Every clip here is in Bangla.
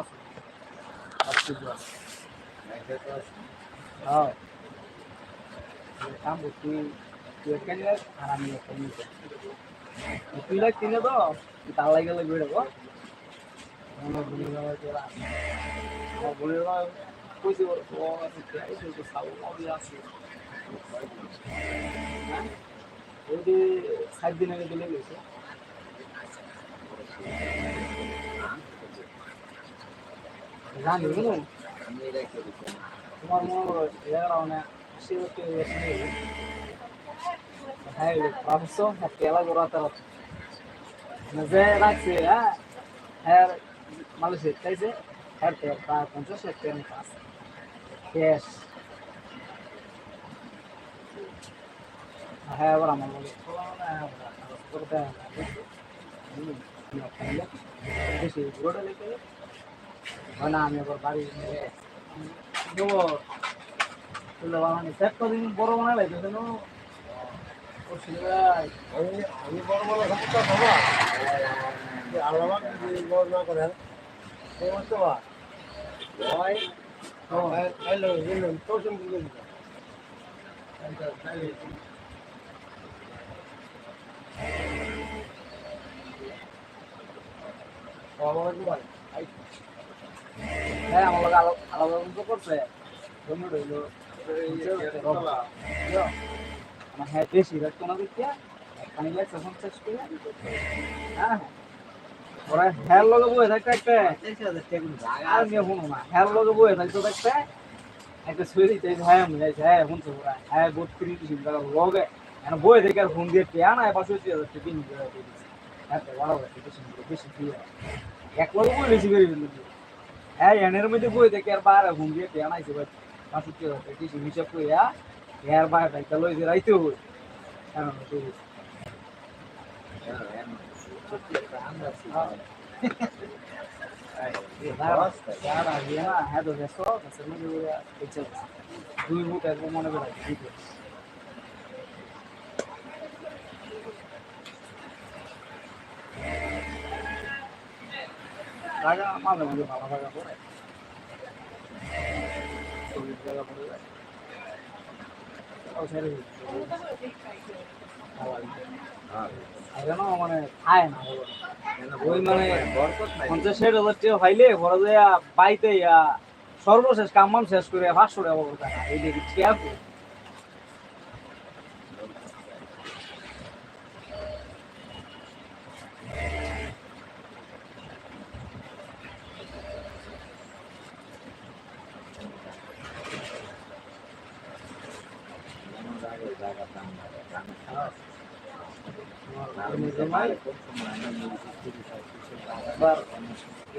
আছে সব কিছু আছে হ্যাঁ ইয়ে কাম কর তুই তুই এখানে লাগ আর আমি এখানে লাগ তুই লাগ কিনে তো তুই তার লাগে গেলে বেড়ে গো আমার বোনের বাবা তোরা আমার বোনের বাবা কইছে ও আছে এই তো সাউ আমি আছি ওই যে সাত দিন আগে চলে গেছে জানি তোমার মনে করো এগারো মানে আশি বছর বয়স নেই? হ্যাঁ পাঁচশো পেলা করাতে যে রাখছে হ্যাঁ? হ্যাঁ মালয়েশিয়া চাইছে হ্যাঁ তেল প্রায় পঞ্চাশ এক তেল পাঁচ ক্যাশ হ্যাঁ এবার আমার বলে লেগে হয় না আমি আবার বাড়ি দেবো মানে সেট কদিন বড় বানাই লাগছে কেন আমি আমি বড় বড় সমস্যা বাবা আল্লাহ যদি বড় না করে সমস্যা বা ভাই হ্যালো বলুন টোশন দিলে হ্যাঁ আমার হ্যাঁ হ্যাঁ লগে বয়ে থাকতে একটা আর নিয়ে না হ্যার লগে বয়ে থাকতো একটা একটা শুয়ে দিতে হ্যাঁ মনে যাচ্ছে হ্যাঁ শুনছো ওরা হ্যাঁ দিছি লগে বয়ে থেকে আর ফোন দিয়ে পেয়া না পাশে হচ্ছে এক লগে বই বেশি করে হ্যাঁ এনের মধ্যে বই থেকে আর বাইরে ঘুম দিয়ে পেয়া নাইছে বাট পাশে কি কিছু হিসাব কইয়া এর বাইরে থাকতে লই যে রাইতে হ্যাঁ ঠিক আছে হ্যাঁ তো দুই মুখ একদম মনে করে জায়গা মাঝে মাঝে ভালো জায়গা পড়ে জায়গা পড়ে যায় সর্বশেষ কামান শেষ করে পাঁচশো টাকা এই দেখি ঠিক আছে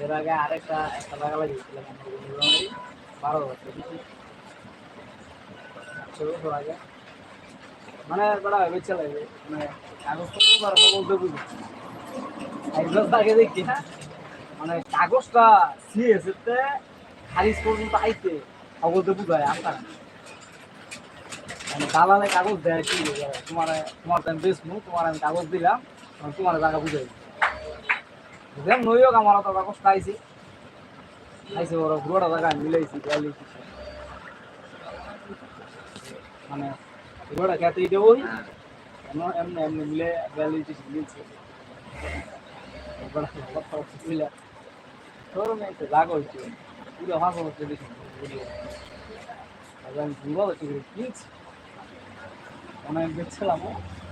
এর আগে আরেকটা একটা বারো বছর বেশি বছর আগে মানে বড় মানে কাগজ পত্র বলতে বুঝি আগে দেখি মানে কাগজটা সিএসএতে খারিজ পর্যন্ত আইতে খবর দেবো যায় আপনার দালালে কাগজ দেয় কি তোমার তোমার বেচবো তোমার আমি কাগজ দিলাম তোমার জায়গা বুঝাই বুঝলাম নই হোক আমার তো কাগজটা আইছি আইসি বড় পুরোটা জায়গা মিলাইছি বিয়াল্লিশ মানে পুরোটা খেতে দিতে ওই এমনি এমনি মিলে বিয়াল্লিশ মিলছে। এবার কথা মিলে ধরুন একটু জাগা হচ্ছে পুরো হাফ হচ্ছে দেখি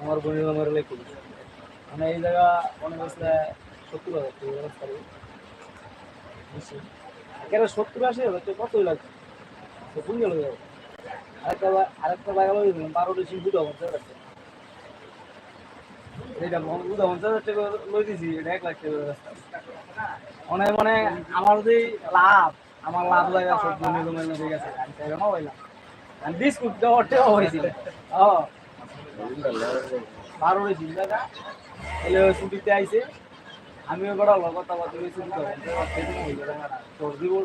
আমার বোনের আমার মানে এই জায়গা অনেক আসলে সত্তর হাজার ব্যবস্থা করি বেশি কেন সত্তর আশি হাজার? টাকা কতই লাগছে তো কোন গেল আরেকটা আরেকটা জায়গা লই দিলাম বারো ডিসি এইটা বুঝা পঞ্চাশ হাজার টাকা লই দিছি। এটা এক লাখ টাকা মানে মানে আমার যে লাভ আমার লাভ লাগে সব জমি গেছে, আমি না হইলাম। আমি বিস্কুট দেওয়ার ও। বারো হয়েছি দাদা এলে ছুটিতে আইছে। আমিও বড় কথা কথা হয়েছি। সর্দি বল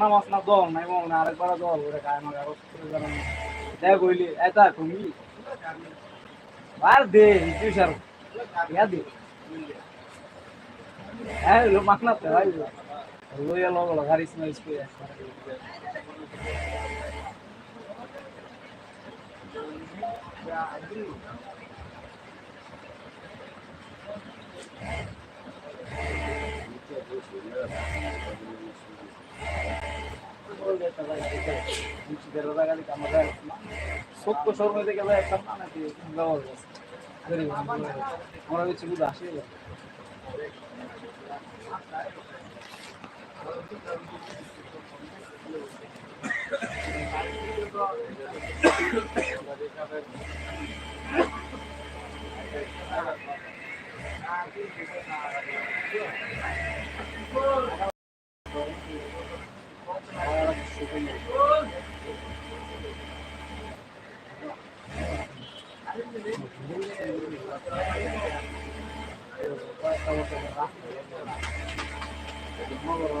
না না দল নাই মনে আরেকবার দল ওরে গায়ে মাগা দেখ কইলি এটা তুমি আর দে সার। ইয়া দে। হ্যাঁ lo makna te vai lo ya lo lo garis no isku ya সত্য একটা আমরা হচ্ছে বুঝে যেমন মানে আমাদের সাথে আগাম বুঝে আরও বার আমগো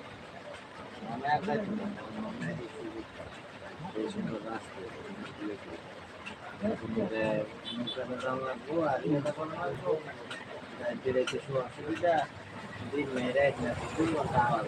জায়গা কিন্তু আবার অনেক দায়িত্ব না অনেক এই সুন্দর রাস্তা কিছু অসুবিধা দিন মেয়েরা দুই ঘণ্টা আওয়াজ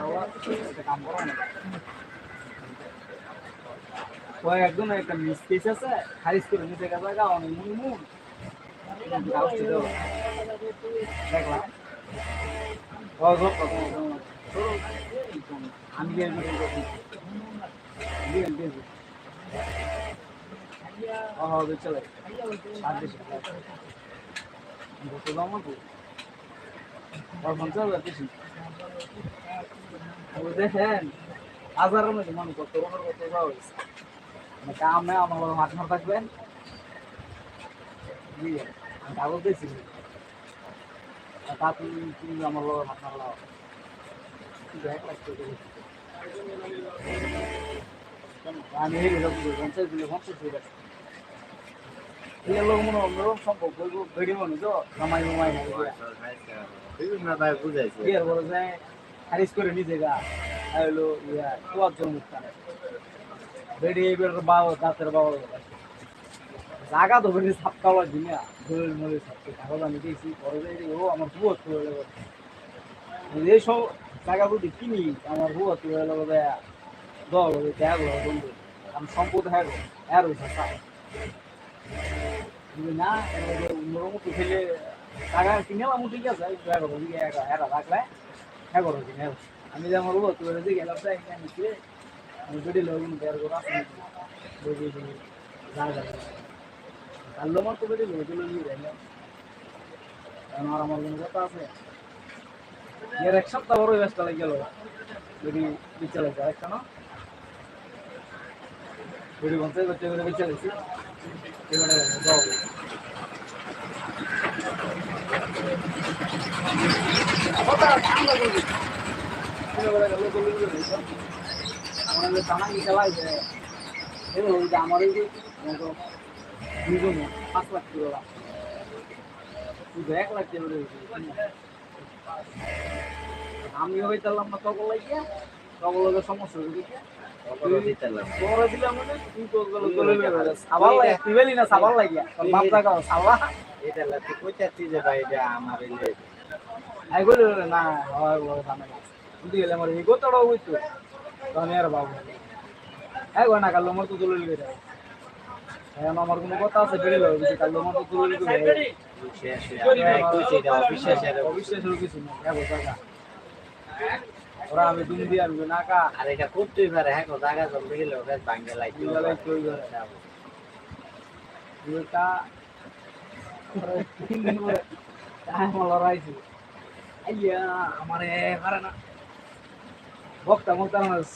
আবার একটা কাম করা না ওই একজন একটা মিস কেস আছে খারিজ করে নিতে গেছে গা অনেক মুন মুন আমি চলে সাত দেশে গত দাম তো আর পঞ্চাশ হাজার বেশি ও দেখেন হাজারের মধ্যে রকমের কত যাওয়া মানে আমার হাত মার থাকবেন কাগজ তা তুমি তুমি আমার লোক হাত মার লাও দেখ আমি পঞ্চাশ এই লোক মনে অন্যরকম সম্পর্ক বেড়ে মনে তো কামাই মামাই বিভিন্ন ভাই বুঝাইছে বিয়ের বলে যায় খারিজ করে নিজে গা হলো ইয়া কুয়ার জন্য বেড়ে এবার বাবা দাঁতের বাবা জাগা তো বেড়ে সাপ খাওয়ার দিনে দোল মরে সাপকে কাগজ আমি দিয়েছি পরে যাই ও আমার বুয়া তো হয়ে গেল এই সব কিনি আমার বুয়া তো হয়ে দল বন্ধু আমি সম্পদ হ্যাঁ হ্যাঁ রয়েছে না অন্যরকম তো ফেলে টাকা কিনে আমি ঠিক আছে হ্যাঁ হ্যাঁ রাখলে হ্যাঁ করো কিনে আমি যে আমার বুয়া তো হয়ে যে গেলাম, তাই আমি আমি বেড়ে লোক বের করা যা কালো মার তো বেড়ে লোক গিয়ে যাই কারণ আমার কোনো কথা আছে। এর এক সপ্তাহ বড় ব্যস্ত লাগে গেল। যদি বিচারে যায়, কেন? বেড়ি বলতে করতে করে কথা আমরা পাঁচ লাখ টাকা এক লাখ টাকা আমি হইতালাম না তখন লাগিয়া। লোকের সমস্যা লাগবে দিলাম মানে না আমার না না কোনো কথা আছে বেড়ে কিন্তু কালো আমার তো তুলে অবিশ্বাসের কিছু টাকা। ওরা আমি দুম দিয়ে আসবে না কা আর এটা করতেই পারে হ্যাঁ জায়গা জলদি গেলে ওটা ভাঙ্গে করে দুইটা তিন দিন পরে টাইম লড়াইছি আইয়া আমারে পারে না বক্তা বক্তা মাস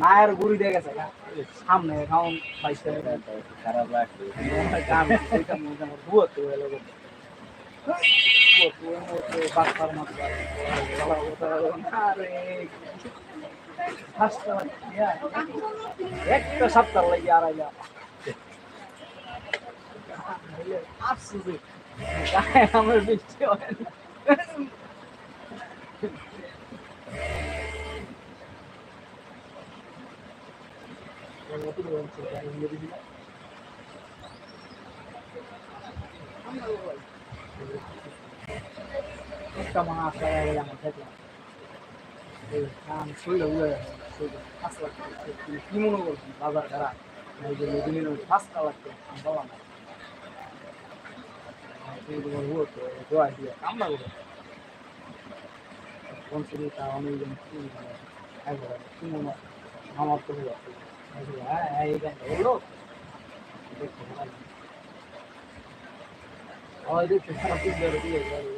নায়ের গুড়ি দিয়ে গেছে সামনে খাওন বাইশ খারাপ লাগবে একটা সপ্তাহ লাগে আর আইলা আসছে আমার বৃষ্টি হয় না একটা মাস লাগাই গেলাম দেখলাম এই কাম শুইলে উড়ে পাঁচ লাখ কি মনে করছি বাজার খারাপ এই যে মেদিনীর পাঁচটা না তুমি তোমার হুয়ো তো দোয়া দিয়ে কাম না করে মানে মনে হয়? আমার হ্যাঁ এই গানটা ভাঙলে দিয়া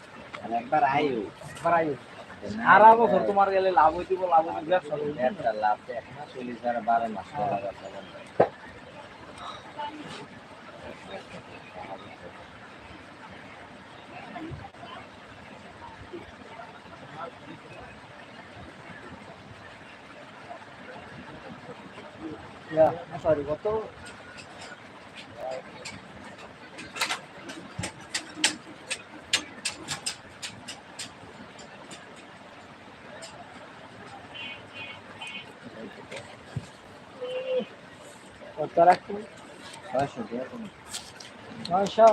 একবার আইও একবার আইও আর বছর তোমার গেলে লাভ হইতে লাভ হইতে ব্যবসা করবে একটা লাভ এক মাস চল্লিশ হাজার বারো মাস টাকা ব্যবসা করবে কত কত রাখছি ছয়শো নয়শো।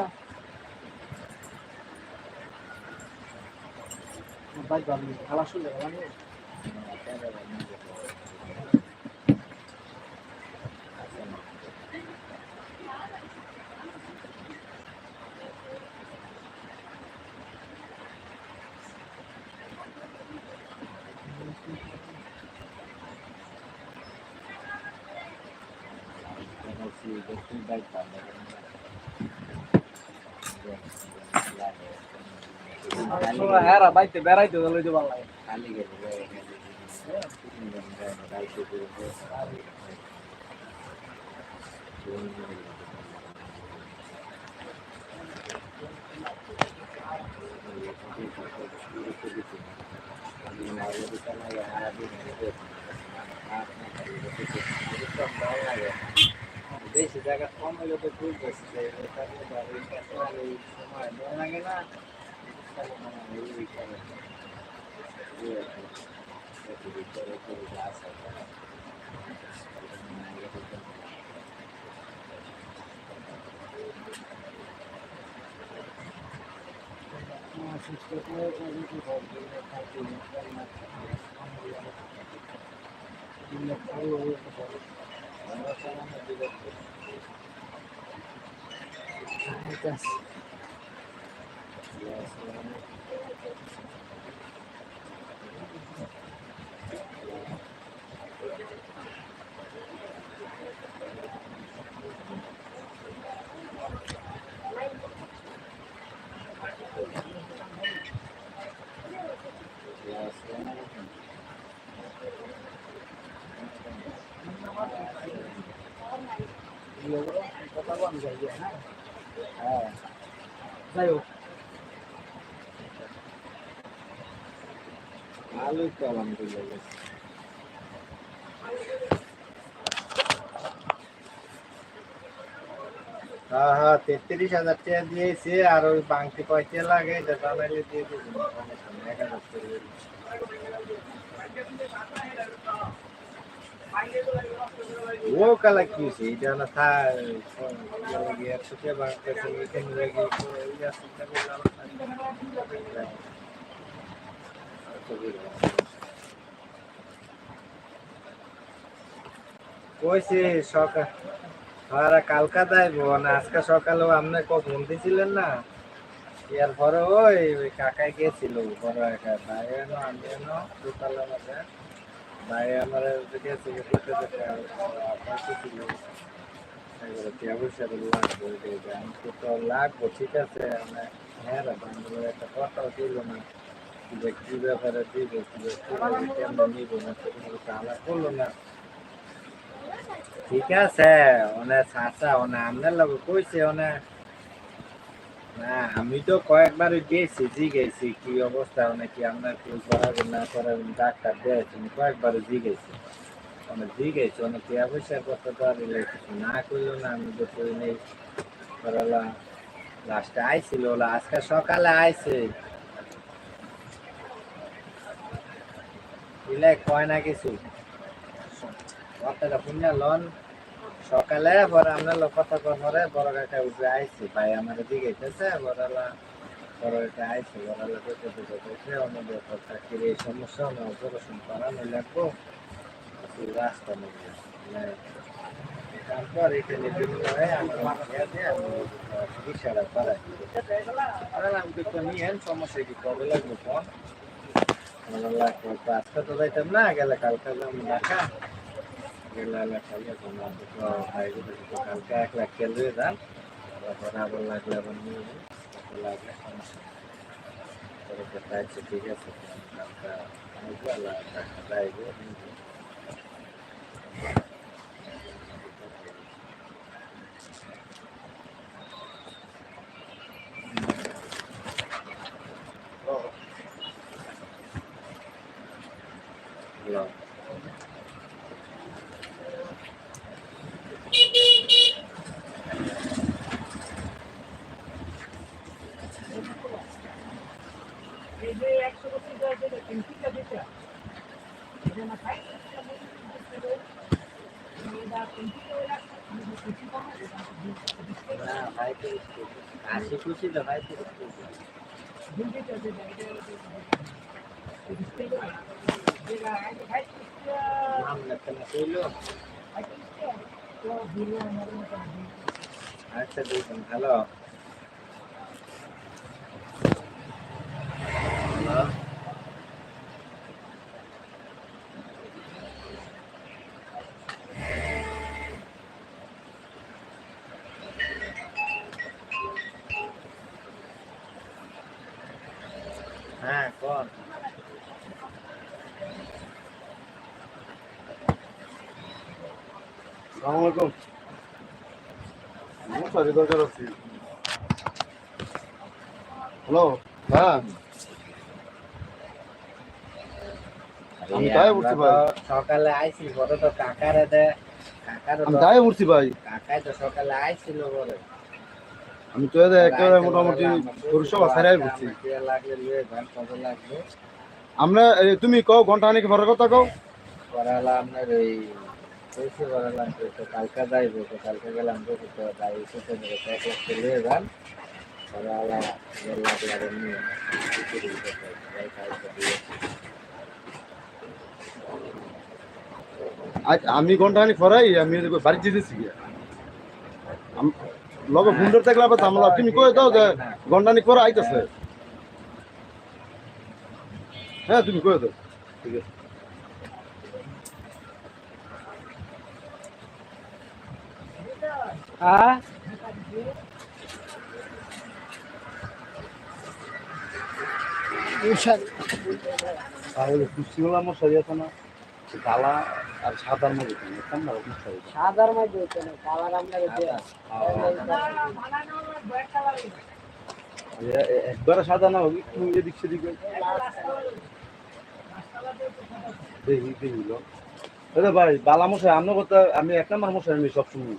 বাইক ভালো খেলা শুনলে ভালো নেই দেখছি দেখছি বাইক পাবে সময় হ্যাঁ রা বাইতে বেড়াইতে গেলে যে ভালো লাগে খালি গেলে তিনজন যায় না গাড়িতে করে বেশি জায়গা কম হলে তো বুঝতেছি যে তাহলে তো আর ওই কাছে আর ওই সময় দেওয়া লাগে না তাহলে মনে হয় ওই হিসাবে ওই আর কি। একটু ভিতরে করে গাছ আছে। কথা বলা যায় হ্যাঁ হ্যাঁ যাই হোক হ্যাঁ হ্যাঁ তেত্রিশ হাজার টাকা দিয়েছে, আর ওই বাংতি পয়সা লাগে দিয়ে দেবেন। ও কালা কইছে সকাল আর কালকা না আজকে সকালেও আপনি কখন দিছিলেন না এর পরে ওই কাকাই গেছিল বড় একা এনো আমি দোতলা মাঝে ভাই আমার গেছে করতে দেখে পয়সা ছিল এবারে টিয়া পয়সা লাগবে ওইটাই। আমি তো তো লাগবো ঠিক আছে মানে হ্যাঁ রে বান্ধবের একটা কথাও দিল না যে কি ব্যাপারে দিব কি ব্যাপারে কেমন নিব না সেটা কিছু আলাপ করল না ঠিক আছে ওনে চাচা ওনে আপনার লগে কইছে ওনে না, আমি তো কয়েকবার গেছি জি গেছি কি অবস্থা ওনে কি আপনার কি করাবেন, না করাবেন, ডাক্তার দিয়েছেন কয়েকবার জি গেছি ওনে জি গেছি ওনে কি অবশ্যই করতে পারলে কিছু না করল না, আমি তো কই নেই। করালা লাস্টে আইছিল, ওলা আজকে সকালে আইছে। ইলে কয় না কিছু? কথাটা শুনে লন। সকালে পরে আমরা লোক কথা পরে বড় কাকা উঠে আইছি, ভাই আমার দিকে গেছে বড়লা বড় কাকা আইছি বড়লা করতে করতে করতে আমাদের কি এই সমস্যা না অপারেশন করানো লাগবো। এই রাস্তা নেই তারপর এখানে তো নিয়ে সমস্যা কি কবে লাগবে ফোন? লাগবে আজকে তো যাইতাম না, গেলে কালকে গেলে খাইয়ে তোমার তো খাইবে তো কালকে এক লাখ তেল দিয়ে যান তারপর আবার লাগলে আবার নিয়ে যাই কত লাগলে সমস্যা নেই। পরে তো চাইছে ঠিক আছে কালকে আসব আল্লাহ টাকা যাইবো নিয়ে Hello. দরকার আছে হ্যালো হ্যাঁ। আমি উঠছি ভাই। সকালে আইছি বড় তো কাকারে দে। আমি গায়ে উঠছি ভাই। কাকাই তো সকালে আইছিল বড়। আমি তো এদের একেবারে মোটামুটি আমরা তুমি কও ঘণ্টা অনেক ভরের কথা কও। করালা আপনার ওই কইছে করালাম তো তো কালকা যাইব তো কালকে গেলাম তো তো যাই এসে মেরে প্যাক লয়ে যান করালা দেড় লাখ লাগে নিয়ে আজ আমি ঘণ্টা অনেক ভরাই আমি বাড়ি যেতেছি লগে ফোনটা থাকলে আবার ঝামেলা। তুমি কয়ে দাও যে ঘণ্টা অনেক পরে আইতেছে। হ্যাঁ তুমি কয়ে দাও। ঠিক আছে। হ্যাঁ তাহলে কুস্তিগুলো আমার সারি আছে না? কালা আর সাদার মধ্যে কেমন মশারি সাদার মধ্যে হচ্ছে না কালার আমরা একবারে সাদা না হোক একটু এদিক সেদিক হোক। দেখি দেখি লো ভাই বালা মশাই আপনার কথা আমি এক নম্বর মশাই আমি সবসময়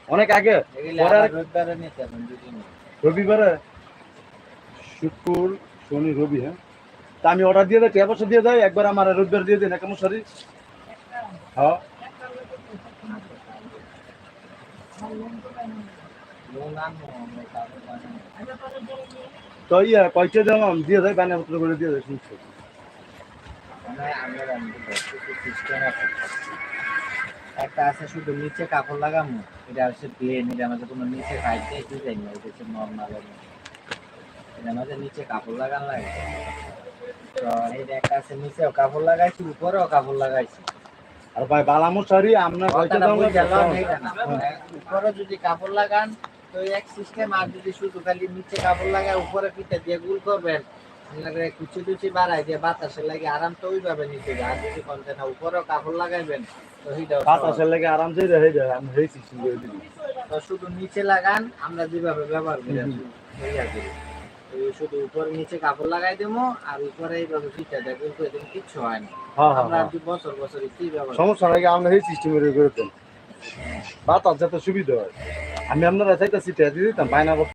অনেক আগে। রবিবারে শুক্র শনি রবি হ্যাঁ। তা আমি অর্ডার দিয়ে দেয় বছর দিয়ে দেয় একবার আমার রবিবার দিয়ে দিন একটা মশারি। হ্যাঁ। তো ইয়া কয়টা দিলাম দিয়ে দেয় বানিয়ে পত্র করে দিয়ে দেয় শুনছো? আছে। একটা আছে শুধু নিচে কাপড় লাগামু এটা হচ্ছে প্লেন এটা আমাদের কোনো নিচে কাটতে ডিজাইন না এটা হচ্ছে নর্মাল এটা আমাদের নিচে কাপড় লাগান লাগে। তো এটা একটা আছে নিচেও কাপড় লাগাইছি উপরেও কাপড় লাগাইছি। আর ভাই বালা মশারি আপনার কয়টা দাম বুঝে লন না। উপরে যদি কাপড় লাগান তো এক সিস্টেম আর যদি শুধু খালি নিচে কাপড় লাগায় উপরে পিঠে দিয়ে গুল করবেন আপনাকে কুচি টুচি বাড়াই দিয়ে বাতাসে লাগে আরাম তো ওইভাবে যায়। আর যদি কনতে না উপরেও কাপড় লাগাইবেন তো সেইটাও। বাতাসের লেগে আরামসে রেখে যায় আমি হয়েছি তো শুধু নিচে লাগান আমরা যেভাবে ব্যবহার করি শুধু উপরে নিচে কাপড় লাগাই দেবো আর উপরে এইভাবে পিঠে দিয়ে করে দেবো কিচ্ছু হয় না। হ্যাঁ হ্যাঁ আমরা হ্যাঁ। বছর বছর কি ব্যবহার সমস্যা নাকি আমরা এই সিস্টেম করে। দেন বাতাস যাতে সুবিধা হয়। আমি আপনারা চাইতেছি দিতাম বাইনা